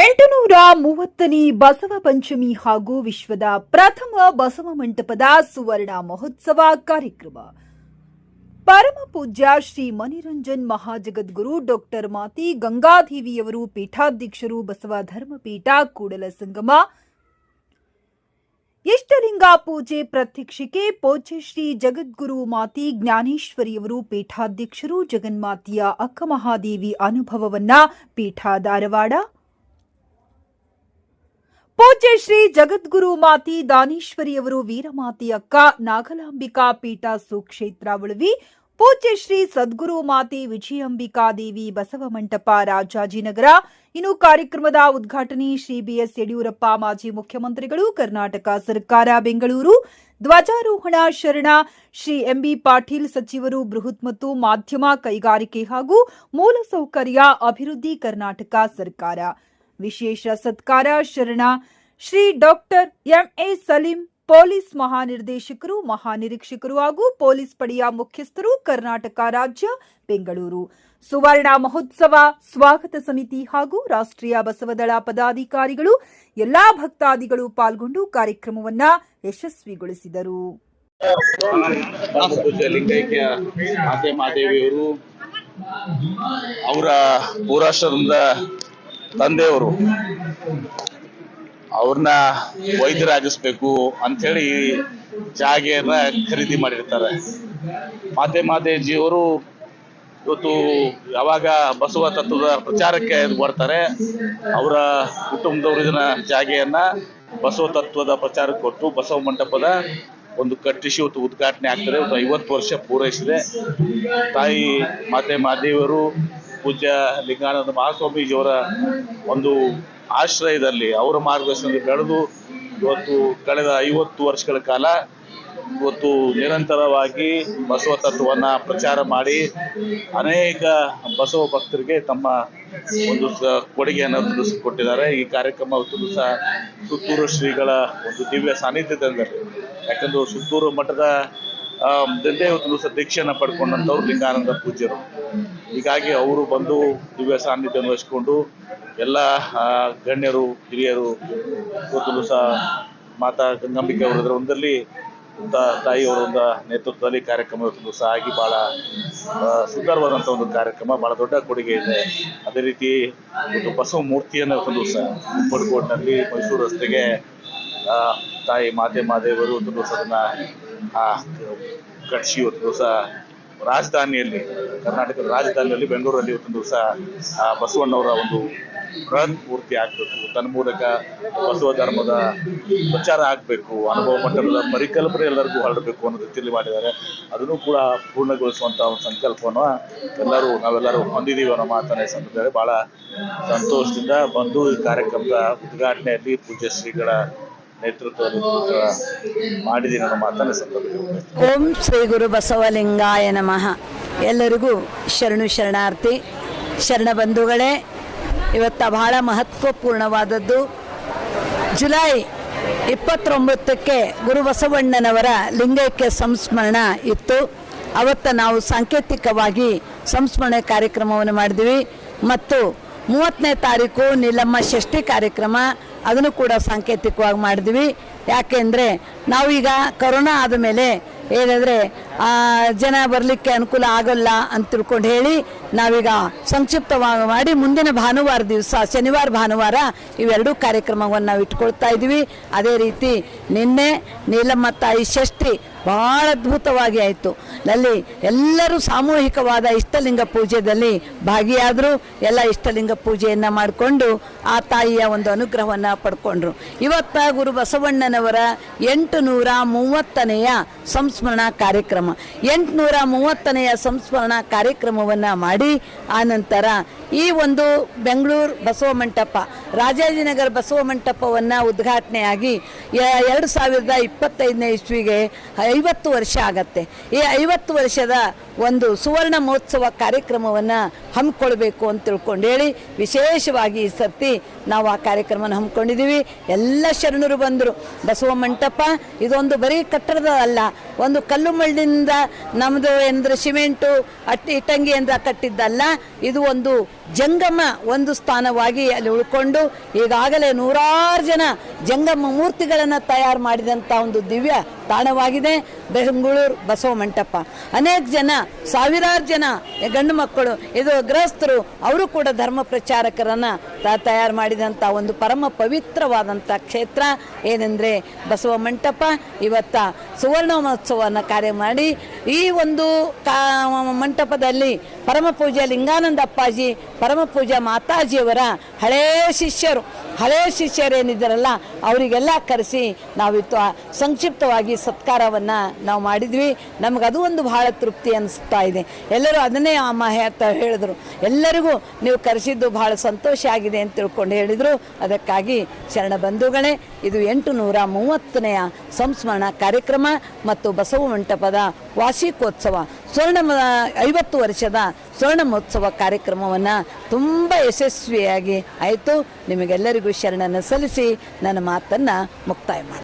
ಎಂಟುನೂರ ಮೂವತ್ತನೇ ಬಸವ ಪಂಚಮಿ ಹಾಗೂ ವಿಶ್ವದ ಪ್ರಥಮ ಬಸವ ಮಂಟಪದ ಸುವರ್ಣ ಮಹೋತ್ಸವ ಕಾರ್ಯಕ್ರಮ. ಪರಮ ಪೂಜ್ಯ ಶ್ರೀ ಮನಿರಂಜನ್ ಮಹಾಜಗದ್ಗುರು ಡಾಕ್ಟರ್ ಮಾತಿ ಗಂಗಾದೇವಿಯವರು ಪೀಠಾಧ್ಯಕ್ಷರು ಬಸವ ಧರ್ಮಪೀಠ ಕೂಡಲ ಸಂಗಮ. ಇಷ್ಟಲಿಂಗ ಪೂಜೆ ಪ್ರತ್ಯಕ್ಷಿಕೆ ಪೂಜ್ಯ ಶ್ರೀ ಜಗದ್ಗುರು ಮಾತಿ ಜ್ಞಾನೇಶ್ವರಿಯವರು ಪೀಠಾಧ್ಯಕ್ಷರು ಜಗನ್ಮಾತೆಯ ಅಕ್ಕಮಹಾದೇವಿ ಅನುಭವವನ್ನ ಪೀಠ ಧಾರವಾಡ ಪೂಜ್ಯ ಶ್ರೀ ಜಗದ್ಗುರು ಮಾತಿ ದಾನೇಶ್ವರಿಯವರು ವೀರಮಾತಿ ಅಕ್ಕ, ನಾಗಲಾಂಬಿಕಾ ಪೀಠ ಸುಕ್ಷೇತ್ರ ಉಳವಿ ಪೂಜ್ಯ ಶ್ರೀ ಸದ್ಗುರು ಮಾತಿ ವಿಜಯಾಂಬಿಕಾ ದೇವಿ ಬಸವ ಮಂಟಪ ರಾಜಾಜಿನಗರ. ಇನ್ನು ಕಾರ್ಯಕ್ರಮದ ಉದ್ಘಾಟನೆ ಶ್ರೀ ಬಿಎಸ್ ಯಡಿಯೂರಪ್ಪ, ಮಾಜಿ ಮುಖ್ಯಮಂತ್ರಿಗಳು, ಕರ್ನಾಟಕ ಸರ್ಕಾರ, ಬೆಂಗಳೂರು. ಧ್ವಜಾರೋಹಣ ಶರಣ ಶ್ರೀ ಎಂಬಿ ಪಾಟೀಲ್ ಸಚಿವರು ಬೃಹತ್ ಮತ್ತು ಮಾಧ್ಯಮ ಕೈಗಾರಿಕೆ ಹಾಗೂ ಮೂಲಸೌಕರ್ಯ ಅಭಿವೃದ್ಧಿ ಕರ್ನಾಟಕ ಸರ್ಕಾರ. ವಿಶೇಷ ಸತ್ಕಾರ ಶರಣ. Shri doctor M A Saleem, police ಮಹಾನಿರ್ದೇಶಕರು, ಮಹಾನಿರೀಕ್ಷಕರು ಹಾಗೂ ಪೊಲೀಸ್ ಪಡೆಯ ಮುಖ್ಯಸ್ಥರು, ಕರ್ನಾಟಕ ರಾಜ್ಯ, ಬೆಂಗಳೂರು. ಸುವರ್ಣ ಮಹೋತ್ಸವ, ಸ್ವಾಗತ ಸಮಿತಿ ಹಾಗೂ ರಾಷ್ಟ್ರೀಯ ಬಸವದಳ ಪದಾಧಿಕಾರಿಗಳು, ಎಲ್ಲಾ ಭಕ್ತಾದಿಗಳು ಪಾಲ್ಗೊಂಡು ಕಾರ್ಯಕ್ರಮವನ್ನ ಯಶಸ್ವಿಗೊಳಿಸಿದರು. ಅವರ ಪೂರಾಶ್ರಮದ ತಂದೆಯವರು ಅವ್ರನ್ನ ವೈದ್ಯರಾಗಿಸ್ಬೇಕು ಅಂಥೇಳಿ ಜಾಗೆಯನ್ನ ಖರೀದಿ ಮಾಡಿರ್ತಾರೆ. ಮಾತೆ ಮಾದೇಜಿಯವರು ಇವತ್ತು ಯಾವಾಗ ಬಸವ ತತ್ವದ ಪ್ರಚಾರಕ್ಕೆ ಬರ್ತಾರೆ, ಅವರ ಕುಟುಂಬದವರು ಇದನ್ನ ಜಾಗೆಯನ್ನ ಬಸವ ತತ್ವದ ಪ್ರಚಾರಕ್ಕೆ ಕೊಟ್ಟು ಬಸವ ಮಂಟಪದ ಒಂದು ಕಟ್ಟಿಸಿ ಇವತ್ತು ಉದ್ಘಾಟನೆ ಆಗ್ತದೆ. ಇವತ್ತು ಐವತ್ತು ವರ್ಷ ಪೂರೈಸಿದೆ. ತಾಯಿ ಮಾತೆ ಮಾದೇವಿಯವರು ಪೂಜ್ಯ ಲಿಂಗಾನಂದ ಮಹಾಸ್ವಾಮೀಜಿಯವರ ಒಂದು ಆಶ್ರಯದಲ್ಲಿ ಅವರ ಮಾರ್ಗದರ್ಶನದಲ್ಲಿ ಬೆಳೆದು ಇವತ್ತು ಕಳೆದ ಐವತ್ತು ವರ್ಷಗಳ ಕಾಲ ಇವತ್ತು ನಿರಂತರವಾಗಿ ಬಸವ ತತ್ವವನ್ನ ಪ್ರಚಾರ ಮಾಡಿ ಅನೇಕ ಬಸವ ಭಕ್ತರಿಗೆ ತಮ್ಮ ಒಂದು ಕೊಡುಗೆಯನ್ನು ತಿಳಿಸಿಕೊಟ್ಟಿದ್ದಾರೆ ಈ ಕಾರ್ಯಕ್ರಮ ಇವತ್ತು ಸಹ ಸುತ್ತೂರು ಶ್ರೀಗಳ ಒಂದು ದಿವ್ಯ ಸಾನ್ನಿಧ್ಯದಲ್ಲಿ ಯಾಕಂದ್ರೆ ಸುತ್ತೂರು ಮಠದ ದಂಡೆ ಇವತ್ತು ದಿವಸ ದೀಕ್ಷೆಯನ್ನು ಪಡ್ಕೊಂಡಂಥವ್ರು ಲಿಂಗಾನಂದ ಪೂಜ್ಯರು. ಹೀಗಾಗಿ ಅವರು ಬಂದು ದಿವ್ಯ ಸಾನ್ನಿಧ್ಯವನ್ನು ವಹಿಸಿಕೊಂಡು ಎಲ್ಲ ಗಣ್ಯರು, ಹಿರಿಯರು ಕೂತಲು ಸಹ ಮಾತಾ ಗಂಗಾಂಬಿಕೆ ಅವರ ಒಂದಲ್ಲಿ ತಾಯಿಯವರ ಒಂದು ನೇತೃತ್ವದಲ್ಲಿ ಕಾರ್ಯಕ್ರಮ ಸಹ ಆಗಿ ಬಹಳ ಸುಂದರವಾದಂಥ ಒಂದು ಕಾರ್ಯಕ್ರಮ, ಬಹಳ ದೊಡ್ಡ ಕೊಡುಗೆ ಇದೆ. ಅದೇ ರೀತಿ ಒಂದು ಬಸವ ಮೂರ್ತಿಯನ್ನು ತಂದು ಸಹ ಉಪ್ಪಡ್ಕೋಟ್ನಲ್ಲಿ ಮೈಸೂರು ರಸ್ತೆಗೆ ತಾಯಿ ಮಾತೆ ಮಾದೇವರು ಒಂದು ಸಹ ಅದನ್ನ ಕಟ್ಸಿ ಇವತ್ತು ದಿವಸ ರಾಜಧಾನಿಯಲ್ಲಿ, ಕರ್ನಾಟಕದ ರಾಜಧಾನಿಯಲ್ಲಿ ಬೆಂಗಳೂರಲ್ಲಿ ಇವತ್ತೊಂದು ದಿವಸ ಬಸವಣ್ಣವರ ಒಂದು ಬೃಹತ್ ಪೂರ್ತಿ ಆಗ್ಬೇಕು. ತನ್ನ ಮೂಲಕ ಬಸವ ಧರ್ಮದ ಪ್ರಚಾರ ಆಗ್ಬೇಕು, ಅನುಭವ ಮಟ್ಟದ ಪರಿಕಲ್ಪನೆ ಎಲ್ಲರಿಗೂ ಹರಡಬೇಕು ಅನ್ನೋ ರೀತಿಯಲ್ಲಿ ಮಾಡಿದ್ದಾರೆ. ಅದನ್ನು ಕೂಡ ಪೂರ್ಣಗೊಳಿಸುವಂತ ಒಂದು ಸಂಕಲ್ಪವನ್ನು ಎಲ್ಲರೂ, ನಾವೆಲ್ಲರೂ ಹೊಂದಿದ್ದೀವಿ ಅನ್ನೋ ಮಾತನ್ನ ಸಂದರ್ಭದಲ್ಲಿ ಬಹಳ ಸಂತೋಷದಿಂದ ಬಂದು ಈ ಕಾರ್ಯಕ್ರಮದ ಉದ್ಘಾಟನೆಯಲ್ಲಿ ಪೂಜ್ಯ ಶ್ರೀಗಳ ಓಂ ಶ್ರೀ ಗುರು ಬಸವಲಿಂಗಾಯ ನಮಃ. ಎಲ್ಲರಿಗೂ ಶರಣು ಶರಣಾರ್ಥಿ, ಶರಣ ಬಂಧುಗಳೇ, ಇವತ್ತು ಬಹಳ ಮಹತ್ವಪೂರ್ಣವಾದದ್ದು. ಜುಲೈ ಇಪ್ಪತ್ತೊಂಬತ್ತಕ್ಕೆ ಗುರು ಬಸವಣ್ಣನವರ ಲಿಂಗೈಕ್ಯ ಸಂಸ್ಮರಣ ಇತ್ತು. ಅವತ್ತು ನಾವು ಸಾಂಕೇತಿಕವಾಗಿ ಸಂಸ್ಮರಣೆ ಕಾರ್ಯಕ್ರಮವನ್ನು ಮಾಡಿದ್ವಿ. ಮತ್ತು ಮೂವತ್ತನೇ ತಾರೀಕು ನೀಲಮ್ಮ ಷಷ್ಠಿ ಕಾರ್ಯಕ್ರಮ ಅದನ್ನು ಕೂಡ ಸಾಂಕೇತಿಕವಾಗಿ ಮಾಡಿದ್ವಿ. ಯಾಕೆಂದರೆ ನಾವೀಗ ಕರೋನಾ ಆದ ಮೇಲೆ ಏನಂದರೆ ಜನ ಬರಲಿಕ್ಕೆ ಅನುಕೂಲ ಆಗೋಲ್ಲ ಅಂತ ತಿಳ್ಕೊಂಡು ಹೇಳಿ ನಾವೀಗ ಸಂಕ್ಷಿಪ್ತವಾಗಿ ಮಾಡಿ ಮುಂದಿನ ಭಾನುವಾರ ದಿವಸ, ಶನಿವಾರ, ಭಾನುವಾರ ಇವೆರಡೂ ಕಾರ್ಯಕ್ರಮವನ್ನು ನಾವು ಇಟ್ಕೊಳ್ತಾ ಇದ್ದೀವಿ. ಅದೇ ರೀತಿ ನಿನ್ನೆ ನೀಲಮ್ಮ ತಾಯಿ ಷಷ್ಠಿ ಬಹಳ ಅದ್ಭುತವಾಗಿ ಆಯಿತು. ಅಲ್ಲಿ ಎಲ್ಲರೂ ಸಾಮೂಹಿಕವಾದ ಇಷ್ಟಲಿಂಗ ಪೂಜೆಯಲ್ಲಿ ಭಾಗಿಯಾದರೂ, ಎಲ್ಲ ಇಷ್ಟಲಿಂಗ ಪೂಜೆಯನ್ನು ಮಾಡಿಕೊಂಡು ಆ ತಾಯಿಯ ಒಂದು ಅನುಗ್ರಹವನ್ನು ಪಡ್ಕೊಂಡ್ರು. ಇವತ್ತ ಗುರು ಬಸವಣ್ಣನವರ ಎಂಟು ನೂರ ಮೂವತ್ತನೆಯ ಸಂಸ್ಮರಣಾ ಕಾರ್ಯಕ್ರಮ. ಎಂಟುನೂರ ಮೂವತ್ತನೆಯ ಸಂಸ್ಮರಣಾ ಕಾರ್ಯಕ್ರಮವನ್ನು ಮಾಡಿ ಆನಂತರ ಈ ಒಂದು ಬೆಂಗಳೂರು ಬಸವ ಮಂಟಪ ರಾಜಾಜಿನಗರ ಬಸವ ಮಂಟಪವನ್ನು ಉದ್ಘಾಟನೆಯಾಗಿ ಎರಡು ಸಾವಿರದ ಇಪ್ಪತ್ತೈದನೇ ಇಸ್ವಿಗೆ ಐವತ್ತು ವರ್ಷ ಆಗತ್ತೆ. ಈ ಐವತ್ತು ವರ್ಷದ ಒಂದು ಸುವರ್ಣ ಮಹೋತ್ಸವ ಕಾರ್ಯಕ್ರಮವನ್ನು ಹಮ್ಮಿಕೊಳ್ಬೇಕು ಅಂತ ತಿಳ್ಕೊಂಡು ಹೇಳಿ ವಿಶೇಷವಾಗಿ ಈ ಸರ್ತಿ ನಾವು ಆ ಕಾರ್ಯಕ್ರಮನ ಹಮ್ಮಿಕೊಂಡಿದ್ದೀವಿ. ಎಲ್ಲ ಶರಣರು ಬಂದರು. ಬಸವ ಮಂಟಪ, ಇದೊಂದು ಬರೀ ಕಟ್ಟಡದ ಅಲ್ಲ ಒಂದು ಕಲ್ಲು ಮಳ್ಳಿನಿಂದ ನಮ್ಮದು ಎಂದ್ರೆ ಸಿಮೆಂಟು, ಅಟ್ಟಿ ಇಟ್ಟಂಗಿಯಿಂದ ಕಟ್ಟಿದ್ದಲ್ಲ, ಇದು ಒಂದು ಜಂಗಮ ಒಂದು ಸ್ಥಾನವಾಗಿ ಅಲ್ಲಿ ಉಳ್ಕೊಂಡು ಈಗಾಗಲೇ ನೂರಾರು ಜನ ಜಂಗಮ ಮೂರ್ತಿಗಳನ್ನು ತಯಾರು ಮಾಡಿದಂಥ ಒಂದು ದಿವ್ಯ ತಾಣವಾಗಿದೆ. ಬೆಂಗಳೂರು ಬಸವ ಮಂಟಪ. ಅನೇಕ ಜನ, ಸಾವಿರಾರು ಜನ ಗಂಡು ಮಕ್ಕಳು, ಇದು ಗೃಹಸ್ಥರು, ಅವರು ಕೂಡ ಧರ್ಮ ಪ್ರಚಾರಕರನ್ನು ತ, ತಯಾರು ಮಾಡಿದಂಥ ಒಂದು ಪರಮ ಪವಿತ್ರವಾದಂಥ ಕ್ಷೇತ್ರ ಏನೆಂದರೆ ಬಸವ ಮಂಟಪ. ಇವತ್ತ ಸುವರ್ಣ ಮಹೋತ್ಸವವನ್ನು ಕಾರ್ಯ ಮಾಡಿ, ಈ ಒಂದು ಕಾ, ಮಂಟಪದಲ್ಲಿ ಪರಮ ಪೂಜ ಲಿಂಗಾನಂದ ಅಪ್ಪಾಜಿ, ಪರಮ ಪೂಜಾ ಮಾತಾಜಿಯವರ ಹಳೇ ಶಿಷ್ಯರು. ಹಳೇ ಶಿಷ್ಯರೇನಿದ್ದಾರಲ್ಲ ಅವರಿಗೆಲ್ಲ ಕರೆಸಿ ನಾವಿತ್ತು ಸಂಕ್ಷಿಪ್ತವಾಗಿ ಸತ್ಕಾರವನ್ನು ನಾವು ಮಾಡಿದ್ವಿ. ನಮ್ಗೆ ಅದು ಒಂದು ಬಹಳ ತೃಪ್ತಿ ಅನಿಸ್ತಾ ಇದೆ. ಎಲ್ಲರೂ ಅದನ್ನೇ ಅಮ್ಮ ಹೇಳ್ತಾ ಹೇಳಿದ್ರು. ಎಲ್ಲರಿಗೂ ನೀವು ಕರೆಸಿದ್ದು ಬಹಳ ಸಂತೋಷ ಆಗಿದೆ ಅಂತ ತಿಳ್ಕೊಂಡು ಹೇಳಿದರು. ಅದಕ್ಕಾಗಿ ಶರಣ ಬಂಧುಗಳೇ, ಇದು ಎಂಟು ನೂರ ಮೂವತ್ತನೆಯ ಸಂಸ್ಮರಣ ಕಾರ್ಯಕ್ರಮ ಮತ್ತು ಬಸವ ಮಂಟಪದ ವಾರ್ಷಿಕೋತ್ಸವ ಸ್ವರ್ಣ ಐವತ್ತು ವರ್ಷದ ಸ್ವರ್ಣ ಮಹೋತ್ಸವ ಕಾರ್ಯಕ್ರಮವನ್ನು ತುಂಬ ಯಶಸ್ವಿಯಾಗಿ ಆಯಿತು. ನಿಮಗೆಲ್ಲರಿಗೂ ಶರಣನ್ನು ಸಲ್ಲಿಸಿ ನನ್ನ ಮಾತನ್ನು ಮುಕ್ತಾಯ ಮಾಡಿ